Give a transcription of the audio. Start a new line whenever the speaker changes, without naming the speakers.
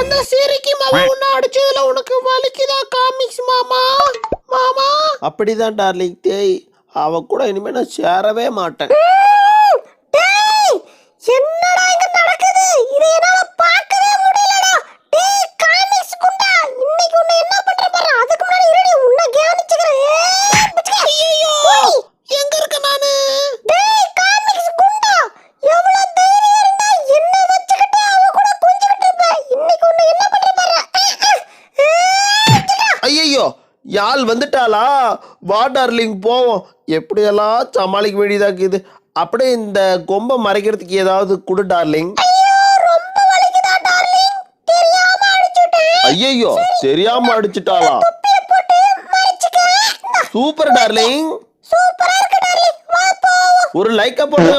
அந்த சீரிக்கு மாமா உன்னை அடிச்சதுல உனக்கு வலிக்குதா காமிக்ஸ் மாமா? மாமா? அப்படிதான் டார்லிங் தேய் அவ கூட இனிமே நான் சேரவே மாட்டேன்.
ஐயோ
யாழ் வந்துட்டாளா? வா டார்லிங் போவோம். எப்படியெல்லாம் சமாளிக்க வேண்டியதா இருக்குது? அப்படியே இந்த கொம்பை மறைக்கிறதுக்கு ஏதாவது கொடு டார்லிங்.
ஐயோ ரொம்ப வலிக்குதா டார்லிங்? தெரியாம
அடிச்சிட்டாளா? Super darling. ஒரு லைக்கா போட்டு